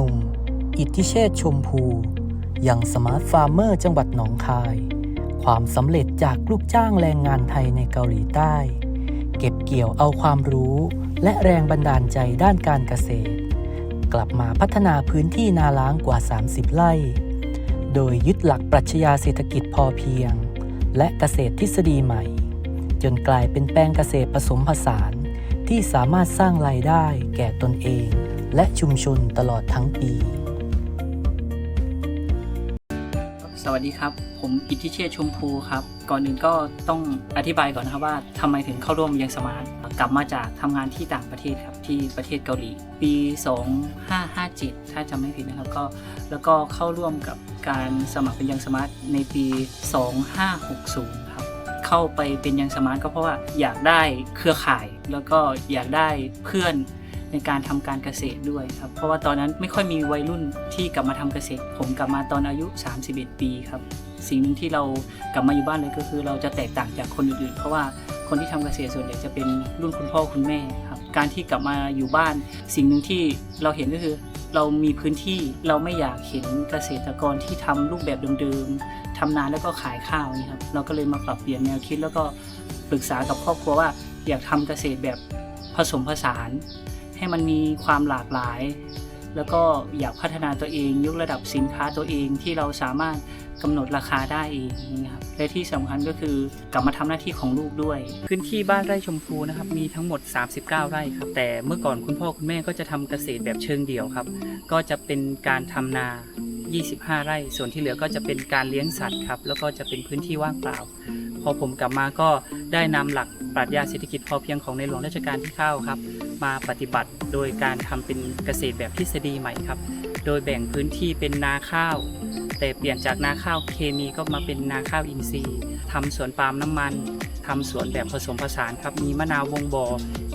หนุ่ม อิทธิเชษชมพู ยังสมาร์ทฟาร์มเมอร์จังหวัดหนองคาย ความสำเร็จจากลูกจ้างแรงงานไทยในเกาหลีใต้ เก็บเกี่ยวเอาความรู้และแรงบันดาลใจด้านการเกษตร กลับมาพัฒนาพื้นที่นาล้างกว่า 30 ไร่ โดยยึดหลักปรัชญาเศรษฐกิจพอเพียง และเกษตรทฤษฎีใหม่ จนกลายเป็นแปลงเกษตรผสมผสานที่สามารถสร้างรายได้แก่ตนเอง และชุมชนตลอดทั้งปี สวัสดีครับ ผมอิทธิเชษฐ์ชมพูครับ ก่อนอื่นก็ต้องอธิบายก่อนนะครับว่าทำไมถึงเข้าร่วมยังสมาร์ทกลับมาจากทำงานที่ต่างประเทศครับ ที่ประเทศเกาหลี ปี 2557 ถ้าจำไม่ผิดนะครับก็แล้วก็เข้าร่วมกับการสมัครเป็นยังสมาร์ทในปี 2560 ครับเข้าไปเป็นยังสมาร์ทก็เพราะว่าอยากได้เครือข่าย แล้วก็อยากได้เพื่อน ในการทำการเกษตรด้วยครับ เพราะว่าตอนนั้นไม่ค่อยมีวัยรุ่นที่กลับมาทำเกษตร ผมกลับมาตอนอายุ 31 ปีครับ สิ่งหนึ่งที่เรากลับมาอยู่บ้านเลยก็คือ เราจะแตกต่างจากคนอื่นๆ เพราะว่าคนที่ทำเกษตรส่วนใหญ่จะเป็นรุ่นคุณพ่อคุณแม่ครับ การที่กลับมาอยู่บ้าน สิ่งหนึ่งที่เราเห็นก็คือเรามีพื้นที่เราไม่อยากเห็นเกษตรกรที่ทำรูปแบบเดิมๆทำนาแล้วก็ขายข้าวนี่ครับเราก็เลยมาปรับเปลี่ยนแนวคิดแล้วก็ปรึกษากับครอบครัวว่าอยากทำเกษตรแบบผสมผสาน ให้มันมีความหลากหลาย แล้วก็อยากพัฒนาตัวเองยกระดับสินค้าตัวเองที่เราสามารถกำหนดราคาได้เองนะครับและที่สำคัญก็คือกลับมาทำหน้าที่ของลูกด้วย พื้นที่บ้านไร่ชมพูนะครับมีทั้งหมด 39 ไร่ครับแต่เมื่อก่อนคุณพ่อคุณแม่ก็จะทำเกษตรแบบเชิงเดี่ยวครับ ก็จะเป็นการทำนา 25 ไร่ ส่วนที่เหลือก็จะเป็นการเลี้ยงสัตว์ครับแล้วก็จะเป็นพื้นที่ว่างเปล่า พอผมกลับมาก็ได้นำหลักปรัชญาเศรษฐกิจพอเพียงของในหลวงรัชกาลที่9ครับ มาปฏิบัติ โดยการทำเป็นเกษตรแบบทฤษฎีใหม่ครับ โดยแบ่งพื้นที่เป็นนาข้าว แต่เปลี่ยนจากนาข้าวเคมีก็มาเป็นนาข้าวอินทรีย์ทำสวนปาล์มน้ำมันทำสวนแบบผสมผสานครับมีมะนาววงบอ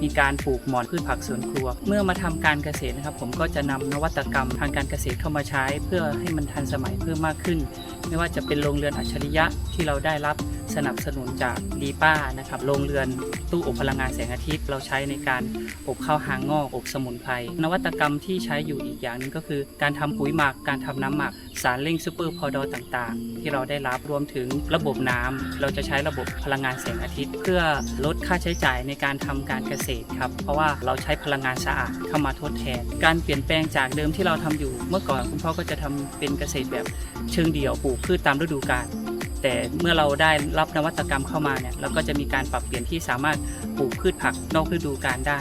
มีการปลูกหมอนพืชผักสวนครัว เมื่อมาทำการเกษตรนะครับ ผมก็จะนำนวัตกรรมทางการเกษตรเข้ามาใช้ เพื่อให้มันทันสมัยเพิ่มมากขึ้น ไม่ว่าจะเป็นโรงเรือนอัจฉริยะที่เราได้รับสนับสนุนจากดีป้านะครับโรงเรือนตู้อบพลังงานแสงอาทิตย์ เราใช้ในการอบข้าวหางงอกอบสมุนไพรนวัตกรรมที่ใช้อยู่อีกอย่างนึงก็คือ การทำปุ๋ยหมักการทำน้ำหมัก สารเร่งซูเปอร์พอดอต่างๆ ที่เราได้รับรวมถึงระบบน้ำเราจะใช้ระบบพลังงานแสงอาทิตย์ เพื่อลดค่าใช้จ่ายในการทำการเกษตรครับ เพราะว่าเราใช้พลังงานสะอาดเข้ามาทดแทน การเปลี่ยนแปลงจากเดิมที่เราทำอยู่ เมื่อก่อนคุณพ่อก็จะทำเป็นเกษตรแบบเชิงเดี่ยวปลูกพืชตามฤดูกาลแต่เมื่อเราได้รับนวัตกรรมเข้ามาเนี่ยเราก็จะมีการปรับเปลี่ยนที่สามารถปลูกพืชผักนอกฤดูกาลได้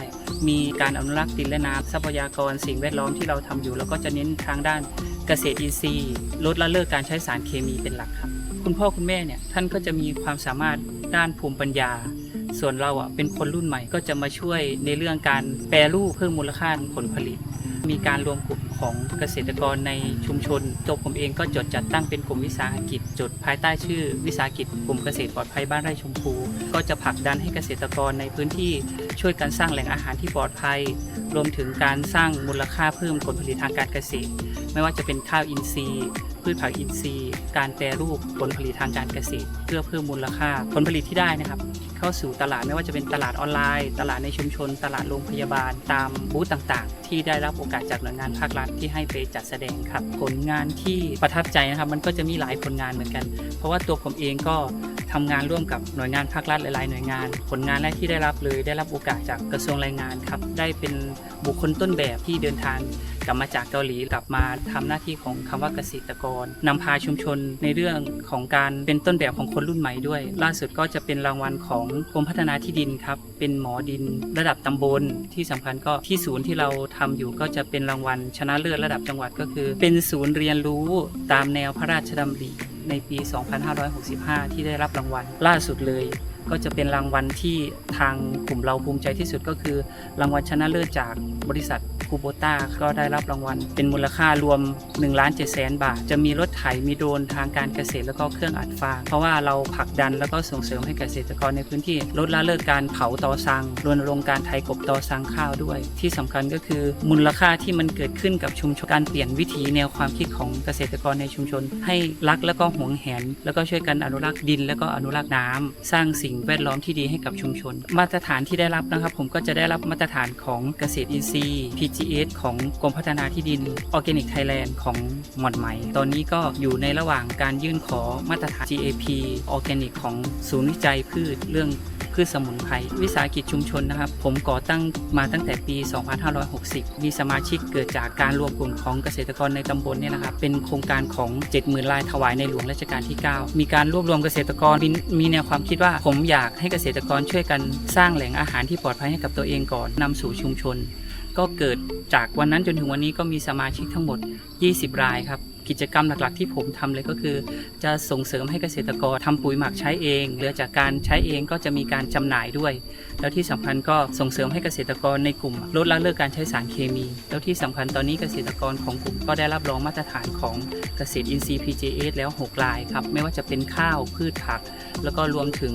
มีการอนุรักษ์ดินและน้ำทรัพยากรสิ่งแวดล้อมที่เราทำอยู่เราก็จะเน้นทางด้านเกษตรอินทรีย์ลดละเลิกการใช้สารเคมีเป็นหลักครับ คุณพ่อคุณแม่เนี่ยท่านก็จะมีความสามารถด้านภูมิปัญญา ส่วนเราอะเป็นคนรุ่นใหม่ก็จะมาช่วยในเรื่องการแปรรูปเพิ่มมูลค่าผลผลิต มีการรวมกลุ่มของเกษตรกรในชุมชนตัวผมเองก็จดจัดตั้งเป็นกลุ่มวิสาหกิจ จดภายใต้ชื่อ วิสาหกิจกลุ่มเกษตรปลอดภัยบ้านไร่ชมพู ก็จะผลักดันให้เกษตรกรในพื้นที่ช่วยกันสร้างแหล่งอาหารที่ปลอดภัย รวมถึงการสร้างมูลค่าเพิ่มผลผลิตทางการเกษตร ไม่ว่าจะเป็นข้าวอินทรีย์ พืชผักอินทรีย์ การแปรรูปผลผลิตทางการเกษตร เพื่อเพิ่มมูลค่าผลผลิตที่ได้นะครับ เข้าสู่ตลาดไม่ว่าจะเป็นตลาดออนไลน์ ตลาดในชุมชน ตลาดโรงพยาบาล ตามบูธต่างๆ ที่ได้รับโอกาสจากหน่วยงานภาครัฐที่ให้ไปจัดแสดงครับผลงานที่ประทับใจนะครับมันก็จะมีหลายผลงานเหมือนกัน เพราะว่าตัวผมเองก็ทำงานร่วมกับหน่วยงานภาครัฐหลายๆหน่วยงาน ผลงานแรกที่ได้รับเลยได้รับโอกาสจากกระทรวงแรงงานครับได้เป็นบุคคลต้นแบบที่เดินทาง กลับมาจากเกาหลีกลับมาทำหน้าที่ของคำว่าเกษตรกรนำพาชุมชนในเรื่องของการเป็นต้นแบบของคนรุ่นใหม่ด้วย ล่าสุดก็จะเป็นรางวัลของกรมพัฒนาที่ดินครับ เป็นหมอดินระดับตำบลที่สำคัญก็ที่ศูนย์ที่เราทำอยู่ก็จะเป็นรางวัลชนะเลิศระดับจังหวัดก็คือ เป็นศูนย์เรียนรู้ตามแนวพระราชดำริในปี 2565 ที่ได้รับรางวัลล่าสุดเลย ก็จะเป็นรางวัลที่ทางกลุ่มเราภูมิใจที่สุดก็คือ รางวัลชนะเลิศจากบริษัท คูโบต้าก็ได้รับรางวัล เป็นมูลค่ารวม1ล้าน7แสนบาท จะมีรถไถมีโดรนทางการเกษตรแล้วก็เครื่องอัดฟาง เพราะว่าเราผลักดันแล้วก็ส่งเสริมให้เกษตรกรในพื้นที่ ลดละเลิกการเผาตอซังรณรงค์การไถกบตอซังข้าวด้วย ที่สำคัญก็คือมูลค่าที่มันเกิดขึ้นกับชุมชนการเปลี่ยนวิถีแนวความคิดของเกษตรกรในชุมชน ให้รักแล้วก็หวงแหน แล้วก็ช่วยกันอนุรักษ์ดิน แล้วก็อนุรักษ์น้ำสร้างสิ่งแวดล้อมที่ดีให้กับชุมชน มาตรฐานที่ได้รับนะครับ ผมก็จะได้รับมาตรฐานของเกษตรอินทรีย์ PG GS ของกรมพัฒนาที่ดิน Organic Thailand ของหมอนไหม ตอนนี้ก็อยู่ในระหว่างการยื่นขอมาตรฐาน GAP Organic ของศูนย์วิจัยพืชเรื่องพืชสมุนไพรวิสาหกิจชุมชนนะครับ ผมก่อตั้งมาตั้งแต่ปี 2560 มีสมาชิกเกิดจากการรวมกลุ่มของเกษตรกรในตำบลเนี่ยนะครับ เป็นโครงการของ 70,000ลายถวายในหลวงรัชกาลที่ 9 มีการรวบรวมเกษตรกรมมีแนวความคิดว่าผมอยากให้เกษตรกรช่วยกันสร้างแหล่งอาหารที่ปลอดภัยให้กับตัวเองก่อนนำสู่ชุมชน ก็เกิดจากวันนั้นจนถึงวันนี้ก็มีสมาชิกทั้งหมด 20 รายครับ กิจกรรมหลักๆ ที่ผมทำเลยก็คือ จะส่งเสริมให้เกษตรกรทำปุ๋ยหมักใช้เองเหลือจากการใช้เองก็จะมีการจำหน่ายด้วย แล้วที่สำคัญก็ส่งเสริมให้เกษตรกรในกลุ่ม ลดละเลิกการใช้สารเคมี แล้วที่สำคัญตอนนี้เกษตรกรของกลุ่มก็ได้รับรองมาตรฐานของเกษตรอินทรีย์ PJS แล้ว6รายครับไม่ว่าจะเป็นข้าวพืชผัก แล้วก็รวมถึง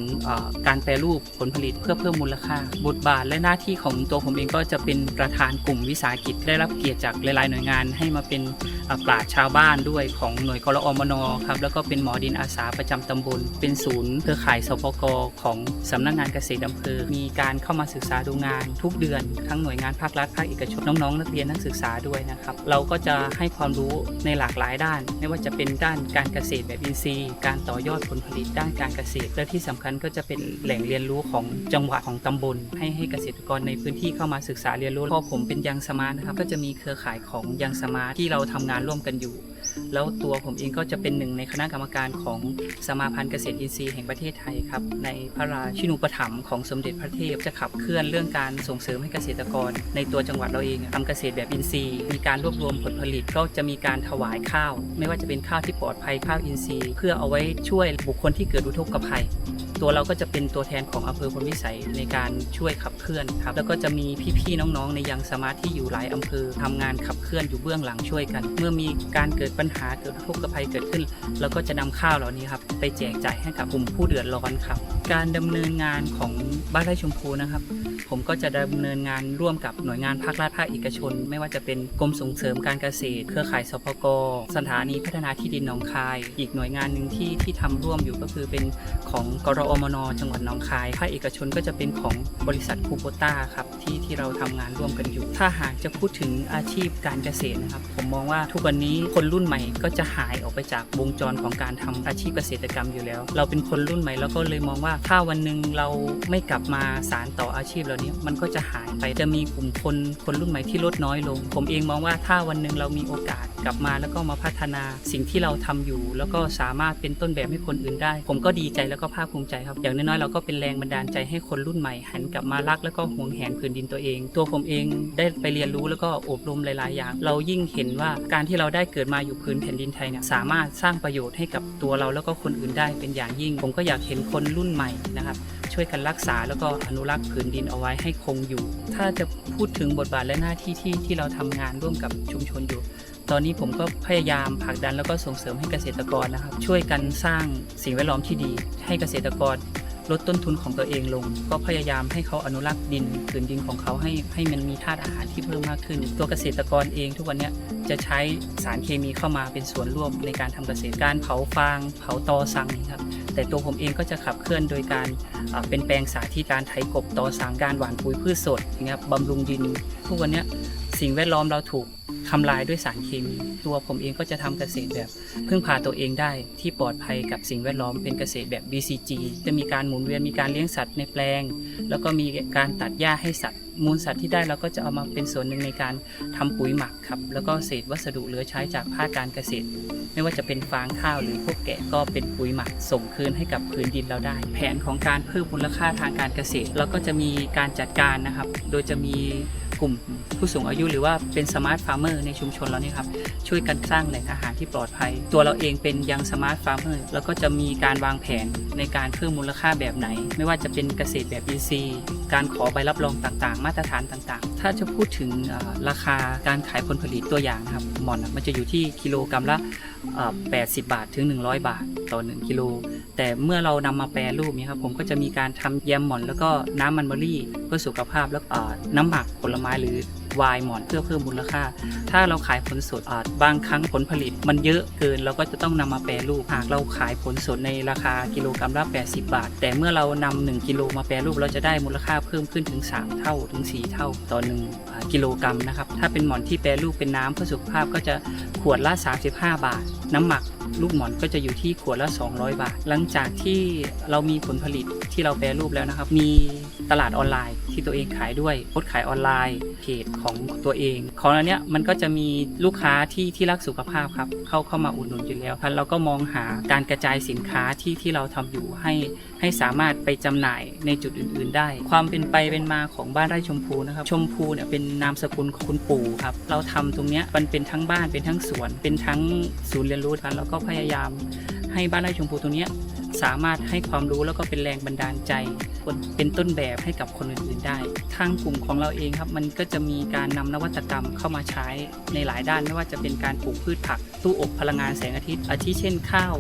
การแปรรูปผลผลิตเพื่อเพิ่มมูลค่า บทบาทและหน้าที่ของตัวผมเองก็จะเป็นประธานกลุ่มวิสาหกิจได้รับเกียรติจากหลายๆหน่วยงาน ให้มาเป็นเอ่อปราชชาวบ้านด้วยของหน่วยกรอมนครับแล้วก็เป็นหมอดินอาสาประจำตำบล เป็นศูนย์เครือข่ายสปกของสำนักงานเกษตรอำเภอ มีการเข้ามาศึกษาดูงาน ทุกเดือนทั้งหน่วยงานภาครัฐภาคเอกชนน้องๆ นักเรียนนักศึกษาด้วยนะครับเราก็จะให้ความรู้ในหลากหลายด้าน ไม่ว่าจะเป็นด้านการเกษตรแบบอินทรีย์ การต่อยอดผลผลิตด้านการเกษตร และที่สำคัญก็จะเป็นแหล่งเรียนรู้ของจังหวัดของตำบล ให้ให้เกษตรกรในพื้นที่เข้ามาศึกษาเรียนรู้พอผมเป็นยังสมาร์ทนะครับก็จะมีเครือข่ายของยังสมาร์ทที่เราทำงานร่วมกันอยู่ แล้วตัวผมเองก็จะเป็นหนึ่งในคณะกรรมการของสมาพันธ์เกษตรอินทรีย์แห่งประเทศไทยครับ ในพระราชินูปถัมภ์ของสมเด็จพระเทพจะขับเคลื่อนเรื่องการส่งเสริมให้เกษตรกร ในตัวจังหวัดเราเองทำเกษตรแบบอินทรีย์ มีการรวบรวมผลผลิตก็จะมีการถวายข้าว ไม่ว่าจะเป็นข้าวที่ปลอดภัยข้าวอินทรีย์ เพื่อเอาไว้ช่วยบุคคลที่เกิดอุทกภัย ตัวเราก็จะเป็นตัวแทนของอำเภอพลวิสัยในการช่วยขับเคลื่อนครับแล้วก็จะมีพี่ๆน้องๆ ในยังสมาร์ทที่อยู่หลายอำเภอทำงานขับเคลื่อนอยู่เบื้องหลังช่วยกัน เมื่อมีการเกิดปัญหาเกิดทุกข์ภัยเกิดขึ้น เราก็จะนำข้าวเหล่านี้ครับไปแจกจ่ายให้กับกลุ่มผู้เดือดร้อนครับ การดำเนินงานของบ้านไร่ชมพูนะครับ ผมก็จะดำเนินงานร่วมกับหน่วยงานภาครัฐภาคเอกชน ไม่ว่าจะเป็นกรมส่งเสริมการเกษตร เครือข่ายสปกสถานีพัฒนาที่ดินหนองคาย อีกหน่วยงานหนึ่งที่ที่ทำร่วมอยู่ก็คือเป็นของกรอมนจังหวัดหนองคายภาคเอกชนก็จะเป็นของบริษัทคูโบต้าครับ ที่ที่เราทำงานร่วมกันอยู่ ถ้าหากจะพูดถึงอาชีพการเกษตรนะครับ ผมมองว่าทุกวันนี้คนรุ่นใหม่ก็จะหายออกไปจากวงจรของการทำอาชีพเกษตรกรรมอยู่แล้ว เราเป็นคนรุ่นใหม่แล้วก็เลยมองว่าถ้าวันหนึ่งเราไม่กลับมาสารต่ออาชีพเหล่านี้มันก็จะหายไปจะมีกลุ่มคนคนรุ่นใหม่ที่ลดน้อยลง ผมเองมองว่าถ้าวันหนึ่งเรามีโอกาสกลับมาแล้วก็มาพัฒนาสิ่งที่เราทำอยู่ แล้วก็สามารถเป็นต้นแบบให้คนอื่นได้ ผมก็ดีใจแล้วก็ภาคภูมิใจครับ อย่างน้อยๆเราก็เป็นแรงบันดาลใจให้คนรุ่นใหม่หันกลับมารักแล้วก็หวงแหนผืนดินตัวเอง ตัวผมเองได้ไปเรียนรู้แล้วก็อบรมหลาย ๆ อย่าง เรายิ่งเห็นว่าการที่เราได้เกิดมาอยู่พื้นแผ่นดินไทยเนี่ยสามารถสร้างประโยชน์ให้กับตัวเราแล้วก็คนอื่นได้เป็นอย่างยิ่ง ผมก็อยากเห็นคนรุ่นใหม่นะครับช่วยกันรักษาแล้วก็อนุรักษ์ผืนดินเอาไว้ให้คงอยู่ ถ้าจะพูดถึงบทบาทและหน้าที่ที่ที่เราทำงานร่วมกับชุมชนอยู่ตอนนี้ผมก็พยายามผลักดันแล้วก็ส่งเสริมให้เกษตรกรนะครับ ช่วยกันสร้างสิ่งแวดล้อมที่ดีให้เกษตรกร ลดต้นทุนของตัวเองลง ก็พยายามให้เขาอนุรักษ์ดินผืนดินของเขาให้ให้มันมีธาตุอาหารที่เพิ่มมากขึ้น ตัวเกษตรกรเองทุกวันนี้จะใช้สารเคมีเข้ามาเป็นส่วนร่วมในการทำเกษตรการเผาฟาง เผาตอสังครับแต่ตัวผมเองก็จะขับเคลื่อนโดยการเป็นแปลงสาธิตการไถกบตอสังการหว่านปุ๋ยพืชสดอย่างเงี้ยครับบำรุงดินทุกวันนี้ สิ่งแวดล้อมเราถูกทำลายด้วยสารเคมี ตัวผมเองก็จะทำเกษตรแบบพึ่งพาตัวเองได้ที่ปลอดภัยกับสิ่งแวดล้อมเป็นเกษตรแบบ BCG จะมีการหมุนเวียนมีการเลี้ยงสัตว์ในแปลง แล้วก็มีการตัดหญ้าให้สัตว์ มูลสัตว์ที่ได้เราก็จะเอามาเป็นส่วนหนึ่งในการทำปุ๋ยหมักครับ แล้วก็เศษวัสดุเหลือใช้จากภาคการเกษตร ไม่ว่าจะเป็นฟางข้าวหรือพวกแกะก็เป็นปุ๋ยหมัก ส่งคืนให้กับพื้นดินเราได้ แผนของการเพิ่มมูลค่าทางการเกษตรแล้วก็จะมีการจัดการนะครับ โดยจะมี กลุ่มผู้สูงอายุหรือว่าเป็นสมาร์ทฟาร์มเมอร์ในชุมชนเรานี่ครับช่วยกันสร้างแหล่งอาหารที่ปลอดภัย ตัวเราเองเป็นยังสมาร์ทฟาร์มเมอร์แล้วก็จะมีการวางแผนในการเพิ่มมูลค่าแบบไหน ไม่ว่าจะเป็นเกษตรแบบ EC การขอใบรับรองต่างๆ มาตรฐานต่างๆ ถ้าจะพูดถึงราคาการขายผลผลิตตัวอย่างนะครับหมอนมันจะอยู่ที่กิโลกรัมละ 80 บาทถึง 100 บาทต่อ 1 กิโล แต่เมื่อเรานำมาแปรรูปนี้ครับผมก็จะมีการทำแยมหมอน แล้วก็น้ำมันเบอรี่เพื่อสุขภาพแล้วน้ำหมักผลไม้หรือ วน์หมอนเพื่อเพิ่มมูลค่า ถ้าเราขายผลสดบางครั้งผลผลิต มันเยอะเกินเราก็จะต้องนำมาแปรรูปหากเราขายผลสดในราคากิโลกรัมละ 80 บาท แต่เมื่อเรานำ1กิโลมาแปรรูปเราจะได้มูลค่าเพิ่มขึ้นถึง 3 เท่าถึง 4 เท่าต่อ1อ่ากิโลกรัมนะครับถ้าเป็นหมอนที่แปรรูปเป็นน้ำเพื่อสุขภาพก็จะขวดละ 35 บาท น้ำหมักลูกหมอนก็จะอยู่ที่ขวดละ 200 บาท หลังจากที่เรามีผลผลิตที่เราแปรรูปแล้วนะครับ มี ตลาดออนไลน์ ที่ตัวเองขายด้วยโพสขายออนไลน์เพจของตัวเอง ของเราเนี้ยมันก็จะมีลูกค้าที่ที่รักสุขภาพครับเข้าเข้ามาอุดหนุนอยู่แล้วครับเราก็มองหาการกระจายสินค้าที่ที่เราทำอยู่ให้ให้สามารถไปจำหน่ายในจุดอื่น ๆ ได้ ความเป็นไปเป็นมาของบ้านไร่ชมพูนะครับชมพูเนี่ยเป็นนามสกุลของคุณปู่ครับเราทำตรงเนี้ยมันเป็นทั้งบ้านเป็นทั้งสวน เป็นทั้งศูนย์เรียนรู้ครับแล้วก็พยายามให้บ้านไร่ชมพูตรงเนี้ย สามารถให้ความรู้แล้วก็เป็นแรงบันดาลใจ เป็นต้นแบบให้กับคนอื่นๆได้ ทางกลุ่มของเราเองครับ มันก็จะมีการนำนวัตกรรมเข้ามาใช้ในหลายด้านไม่ว่าจะเป็นการปลูกพืชผัก ตู้อบพลังงานแสงอาทิตย์ อาทิเช่นข้าว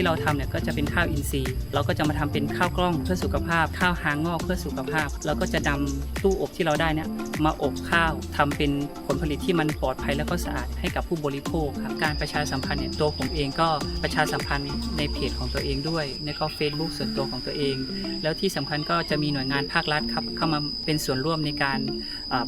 ที่เราทำเนี่ยก็จะเป็นข้าวอินทรีย์ เราก็จะมาทำเป็นข้าวกล้องเพื่อสุขภาพ ข้าวหางงอกเพื่อสุขภาพแล้วก็จะนำตู้อบที่เราได้เนี่ยมาอบข้าวทำเป็นผลผลิตที่มันปลอดภัยแล้วก็สะอาดให้กับผู้บริโภคครับการประชาสัมพันธ์เนี่ยตัวผมเองก็ประชาสัมพันธ์ในเพจของตัวเองด้วยในก็ Facebook ส่วนตัวของตัวเอง แล้วที่สำคัญก็จะมีหน่วยงานภาครัฐครับเข้ามาเป็นส่วนร่วมในการ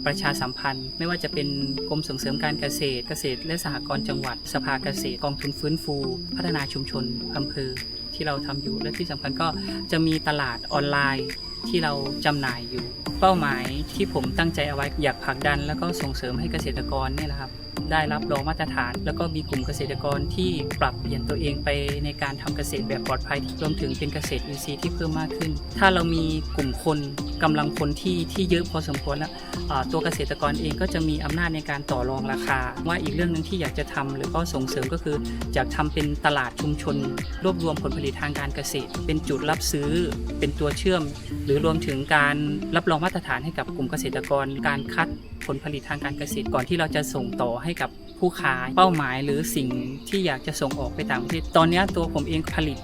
ประชาสัมพันธ์ ไม่ว่าจะเป็นกรมส่งเสริมการเกษตร เกษตรและสหกรณ์จังหวัด สภาเกษตรกองทุนฟื้นฟู พัฒนาชุมชนอำเภอที่เราทำอยู่และที่สำคัญก็จะมีตลาดออนไลน์ ที่เราจำหน่ายอยู่ เป้าหมายที่ผมตั้งใจเอาไว้อยากผลักดัน แล้วก็ส่งเสริมให้เกษตรกรเนี่ยแหละครับได้รับรองมาตรฐาน แล้วก็มีกลุ่มเกษตรกรที่ปรับเปลี่ยนตัวเองไปในการทำเกษตรแบบปลอดภัยรวมถึงเป็นเกษตรอินทรีย์ที่เพิ่มมากขึ้น ถ้าเรามีกลุ่มคนกำลังคนที่ที่เยอะพอสมควรแล้วตัวเกษตรกรเองก็จะมีอำนาจในการต่อรองราคา ว่าอีกเรื่องหนึงที่อยากจะทำหรือก็ส่งเสริมก็คืออยากทำเป็นตลาดชุมชน รวบรวมผลผลิตทางการเกษตร เป็นจุดรับซื้อเป็นตัวเชื่อมรือรวมถึงการรับรองมาตรฐานให้กับกลุ่มเกษตรกร การคัดผลผลิตทางการเกษตรก่อนที่เราจะส่งต่อให้กับผู้ค้าเป้าหมายหรือสิ่งที่อยากจะส่งออกไปต่างประเทศ ตอนนี้ตัวผมเองผลิต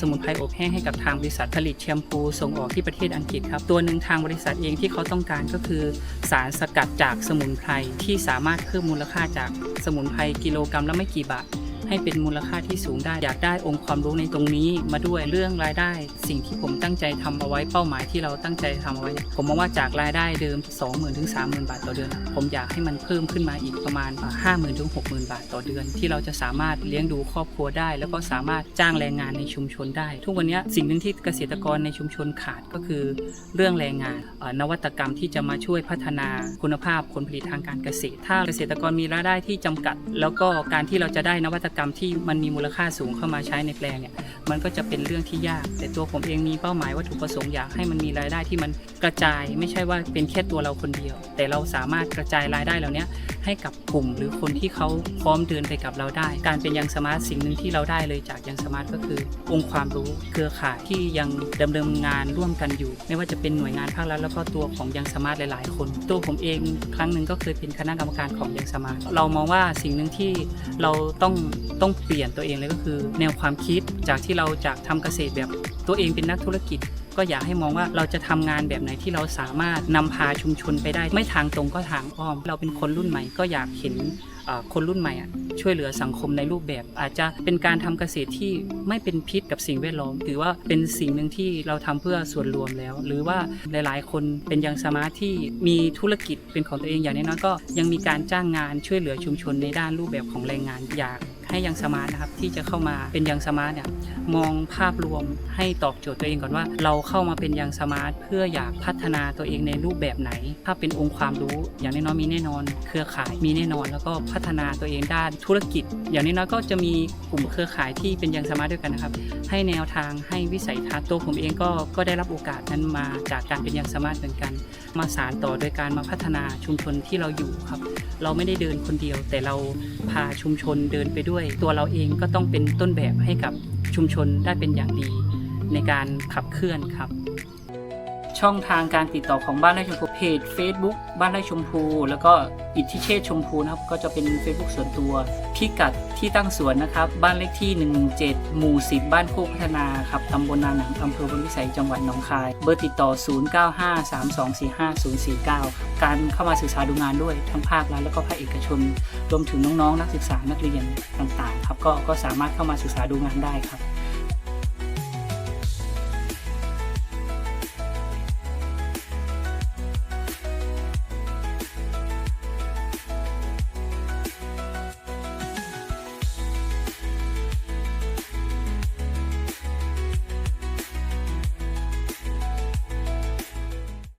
สมุนไพรอบแห้งให้กับทางบริษัทผลิตแชมพูส่งออกที่ประเทศอังกฤษครับ ตัวหนึ่งทางบริษัทเองที่เขาต้องการก็คือ สารสกัดจากสมุนไพรที่สามารถเพิ่มมูลค่าจากสมุนไพรกิโลกรรัมละไม่กี่บาท ให้เป็นมูลค่าที่สูงได้ อยากได้องค์ความรู้ในตรงนี้มาด้วยเรื่องรายได้ สิ่งที่ผมตั้งใจทำเอาไว้เป้าหมายที่เราตั้งใจทำเอาไว้ ผมมองว่าจากรายได้เดิม 20,000ถึง30,000 บาทต่อเดือน ผมอยากให้มันเพิ่มขึ้นมาอีกประมาณ 50,000ถึง60,000 บาทต่อเดือน ที่เราจะสามารถเลี้ยงดูครอบครัวได้ แล้วก็สามารถจ้างแรงงานในชุมชนได้ ทุกวันนี้สิ่งหนึ่งที่เกษตรกรในชุมชนขาดก็คือเรื่องแรงงานนวัตกรรมที่จะมาช่วยพัฒนาคุณภาพผลผลิตทางการเกษตร ถ้าเกษตรกรมีรายได้ที่จำกัด แล้วก็การที่เราจะได้นวัตกรรมที่มันมีมูลค่าสูงเข้ามาใช้ในแปลงเนี่ยมันก็จะเป็นเรื่องที่ยาก แต่ตัวผมเองมีเป้าหมายวัตถุประสงค์อยากให้มันมีรายได้ที่มันกระจาย ไม่ใช่ว่าเป็นแค่ตัวเราคนเดียว แต่เราสามารถกระจายรายได้เหล่านี้ให้กับกลุ่มหรือคนที่เขาพร้อมเดินไปกับเราได้ การเป็นยังสมาร์ทสิ่งหนึ่งที่เราได้เลยจากยังสมาร์ทก็คือ องค์ความรู้เครือข่ายที่ยังดำเนินงานร่วมกันอยู่ ไม่ว่าจะเป็นหน่วยงานภาครัฐแล้วก็ตัวของยังสมาร์ทหลาย ๆ คน ตัวผมเองครั้งหนึ่งก็เคยเป็นคณะกรรมการของยังสมาร์ทเรามองว่าสิ่งหนึ่งที่ เราต้องต้องเปลี่ยนตัวเองเลยก็คือ แนวความคิดจากที่เราจากทำเกษตรแบบตัวเองเป็นนักธุรกิจ ก็อยากให้มองว่าเราจะทำงานแบบไหนที่เราสามารถนำพาชุมชนไปได้ ไม่ทางตรงก็ทางอ้อม เราเป็นคนรุ่นใหม่ก็อยากเห็น คนรุ่นใหม่ช่วยเหลือสังคมในรูปแบบ อาจจะเป็นการทำเกษตรที่ไม่เป็นพิษกับสิ่งแวดล้อม ถือว่าเป็นสิ่งหนึ่งที่เราทำเพื่อส่วนรวมแล้ว หรือว่าหลายๆ คนเป็นยังสมาร์ทที่มีธุรกิจเป็นของตัวเองอย่างน้อยๆก็ยังมีการจ้างงานช่วยเหลือชุมชนในด้านรูปแบบของแรงงานอยาก ให้ยังสมาร์ทนะครับที่จะเข้ามาเป็นยังสมาร์ทเนี่ยมองภาพรวมให้ตอบโจทย์ตัวเองก่อนว่า เราเข้ามาเป็นยังสมาร์ทเพื่ออยากพัฒนาตัวเองในรูปแบบไหน ถ้าเป็นองค์ความรู้อย่างน้อยๆมีแน่นอน เครือข่ายมีแน่นอน แล้วก็พัฒนาตัวเองด้านธุรกิจ อย่างน้อยๆก็จะมีกลุ่มเครือข่ายที่เป็นยังสมาร์ทด้วยกันนะครับให้แนวทางให้วิสัยทัศน์ตัวผมเองก็ก็ได้รับโอกาสนั้นมาจากการเป็นยังสมาร์ทเหมือนกัน มาสานต่อโดยการมาพัฒนาชุมชนที่เราอยู่ครับ เราไม่ได้เดินคนเดียว แต่เราพาชุมชนเดินไปด้วยตัวเราเองก็ต้องเป็นต้นแบบให้กับชุมชนได้เป็นอย่างดีในการขับเคลื่อนครับ ช่องทางการติดต่อของบ้านไร่ชมพูเพจ Facebook บ้านไร่ชมพู แล้วก็อิทธิเชษชมพูนะครับก็จะเป็น Facebook ส่วนตัวพิกัดที่ตั้งสวนนะครับ บ้านเลขที่ 117 หมู่ 10 บ้านโคกพัฒนาครับตำบลนาหนังอำเภอบนวิสัยจังหวัดหนองคาย เบอร์ติดต่อ 0953245049 การเข้ามาศึกษาดูงานด้วยทั้งภาครัฐและก็ภาคเอกชน รวมถึงน้องๆ นักศึกษานักเรียนต่างๆครับก็ก็สามารถเข้ามาศึกษาดูงานได้ครับ